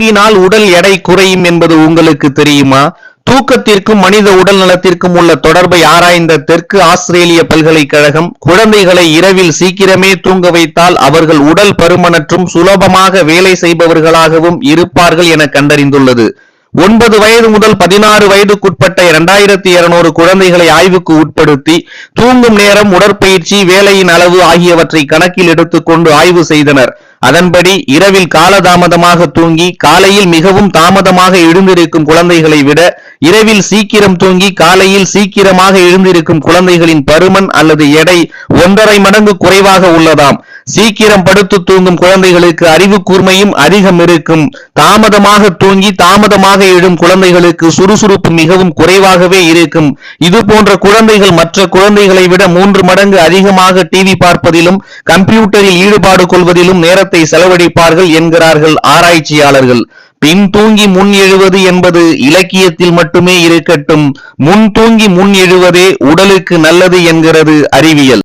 தூங்கினால் உடல் எடை குறையும் என்பது உங்களுக்கு தெரியுமா? தூக்கத்திற்கும் மனித உடல் நலத்திற்கும் உள்ள தொடர்பை ஆராய்ந்த தெற்கு ஆஸ்திரேலிய பல்கலைக்கழகம் குழந்தைகளை இரவில் சீக்கிரமே தூங்க வைத்தால் அவர்கள் உடல் பருமனற்றும் சுலபமாக வேலை செய்பவர்களாகவும் இருப்பார்கள் என கண்டறிந்துள்ளது. ஒன்பது வயது முதல் பதினாறு வயதுக்குட்பட்ட இரண்டாயிரத்தி இருநூறு குழந்தைகளை ஆய்வுக்கு உட்படுத்தி தூங்கும் நேரம் உடற்பயிற்சி வேலையின் அளவு ஆகியவற்றை கணக்கில் எடுத்துக்கொண்டு ஆய்வு செய்தனர். அதன்படி இரவில் காலதாமதமாக தூங்கி காலையில் மிகவும் தாமதமாக எழுந்திருக்கும் குழந்தைகளை விட இரவில் சீக்கிரம் தூங்கி காலையில் சீக்கிரமாக எழுந்திருக்கும் குழந்தைகளின் பருமன் அல்லது எடை ஒன்றரை மடங்கு குறைவாக உள்ளதாம். சீக்கிரம் படுத்து தூங்கும் குழந்தைகளுக்கு அறிவு கூர்மையும் அதிகம் இருக்கும். தாமதமாக தூங்கி தாமதமாக எழும் குழந்தைகளுக்கு சுறுசுறுப்பு மிகவும் குறைவாகவே இருக்கும். இது போன்ற குழந்தைகள் மற்ற குழந்தைகளை விட மூன்று மடங்கு அதிகமாக டிவி பார்ப்பதிலும் கம்ப்யூட்டரில் ஈடுபாடு கொள்வதிலும் நேரத்தை செலவழிப்பார்கள் என்கிறார்கள் ஆராய்ச்சியாளர்கள். பின் தூங்கி முன் எழுவது என்பது இலக்கியத்தில் மட்டுமே இருக்கட்டும். முன் தூங்கி முன் எழுவதே உடலுக்கு நல்லது என்கிறது அறிவியல்.